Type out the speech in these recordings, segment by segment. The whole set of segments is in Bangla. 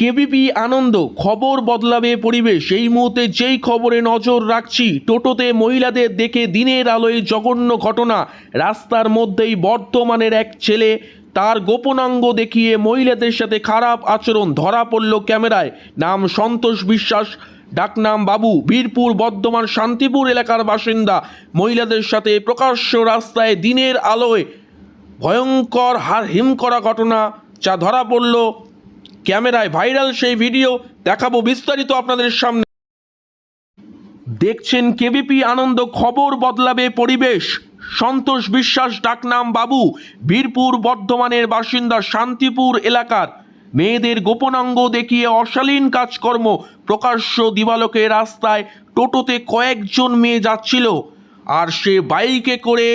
কেবিপি আনন্দ খবর বদলাবে পরিবেশ। এই মুহূর্তে যেই খবরে নজর রাখছি, টোটোতে মহিলাদের দেখে দিনের আলোয় জঘন্য ঘটনা। রাস্তার মধ্যেই বর্তমানের এক ছেলে তার গোপনাঙ্গ দেখিয়ে মহিলাদের সাথে খারাপ আচরণ ধরা পড়ল ক্যামেরায়। নাম সন্তোষ বিশ্বাস, ডাকনাম বাবু, বীরপুর, বর্ধমান, শান্তিপুর এলাকার বাসিন্দা। মহিলাদের সাথে প্রকাশ্য রাস্তায় দিনের আলোয় ভয়ঙ্কর হার হিম করা ঘটনা যা ধরা পড়ল ক্যামেরায় ভাইরাল সেই ভিডিও দেখাবো বিস্তারিত আপনাদের সামনে। দেখছেন কেবিপি আনন্দ খবর বদলাবে পরিবেশ। সন্তোষ বিশ্বাস ডাকনাম বাবু, বীরপুর বর্ধমানের বাসিন্দা শান্তিপুর এলাকার। মেয়েদের গোপনাঙ্গ দেখিয়ে অশালীন কাজকর্ম প্রকাশ্য দিবালোকে রাস্তায় টোটোতে কয়েকজন মেয়ে যাচ্ছিল। আর সে বাইকে করে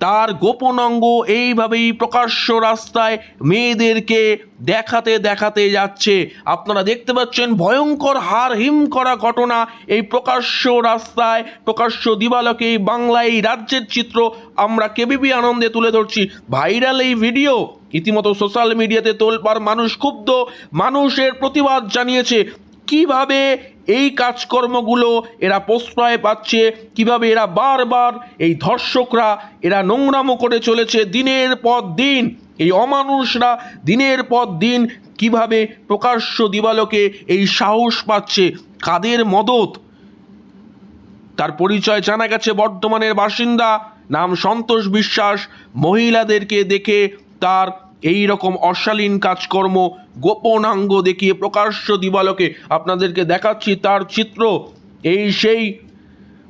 তার গোপন অঙ্গ এইভাবেই প্রকাশ্য রাস্তায় মেয়েদেরকে দেখাতে দেখাতে যাচ্ছে। আপনারা দেখতে পাচ্ছেন ভয়ঙ্কর হার হিম করা ঘটনা এই প্রকাশ্য রাস্তায়, প্রকাশ্য দিবালকে এই বাংলায়, এই রাজ্যের চিত্র আমরা কেবিপি আনন্দে তুলে ধরছি। ভাইরাল এই ভিডিও ইতিমতো সোশ্যাল মিডিয়াতে তোলপার মানুষ ক্ষুব্ধ, মানুষের প্রতিবাদ জানিয়েছে। কীভাবে এই কাজকর্মগুলো এরা প্রশ্রয় পাচ্ছে, কীভাবে এরা বারবার এই ধর্ষকরা এরা নোংরামো করে চলেছে দিনের পর দিন। এই অমানুষরা দিনের পর দিন কীভাবে প্রকাশ্য দিবালোকে এই সাহস পাচ্ছে, কাদের মদত? তার পরিচয় জানা গেছে বর্ধমানের বাসিন্দা, নাম সন্তোষ বিশ্বাস। মহিলাদেরকে দেখে তার এই রকম অশালীন কাজকর্ম গোপনাঙ্গ দেখিয়ে প্রকাশ্য দিবালকে আপনাদেরকে দেখাচ্ছি তার চিত্র। এই সেই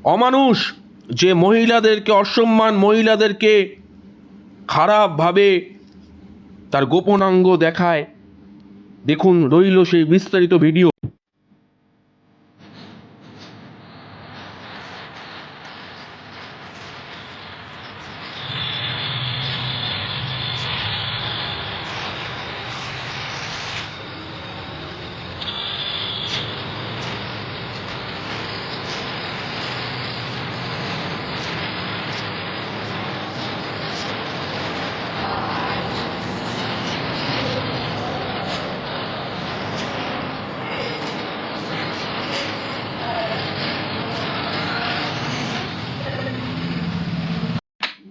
অমানুষ যে মহিলাদেরকে, অসম্মান মহিলাদেরকে খারাপভাবে তার গোপনাঙ্গ দেখায়। দেখুন, রইল সেই বিস্তারিত ভিডিও।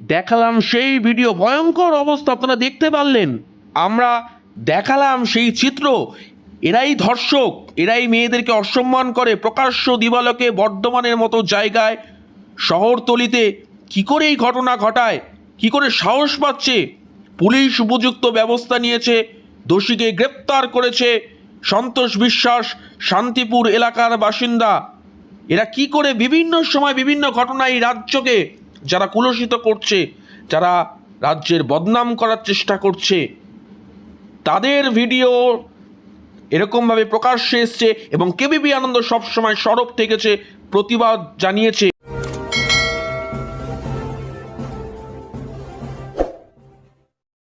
দেখালাম সেই ভিডিও ভয়ঙ্কর অবস্থা, আপনারা দেখতে পারলেন। আমরা দেখালাম সেই চিত্র। এরাই ধর্ষক, এরাই মেয়েদেরকে অসম্মান করে প্রকাশ্য দিবালকে বর্ধমানের মতো জায়গায়, শহরতলিতে। কি করে এই ঘটনা ঘটায়? কি করে সাহস পাচ্ছে? পুলিশ উপযুক্ত ব্যবস্থা নিয়েছে, দোষীকে গ্রেপ্তার করেছে সন্তোষ বিশ্বাস, শান্তিপুর এলাকার বাসিন্দা। এরা কি করে বিভিন্ন সময় বিভিন্ন ঘটনায় রাজ্যকে যারা কুলসিত করছে, যারা রাজ্যের বদনাম করার চেষ্টা করছে, তাদের ভিডিও এরকমভাবে প্রকাশ্যে এসছে এবং কেবিবি আনন্দ সবসময় সরব থেকেছে, প্রতিবাদ জানিয়েছে।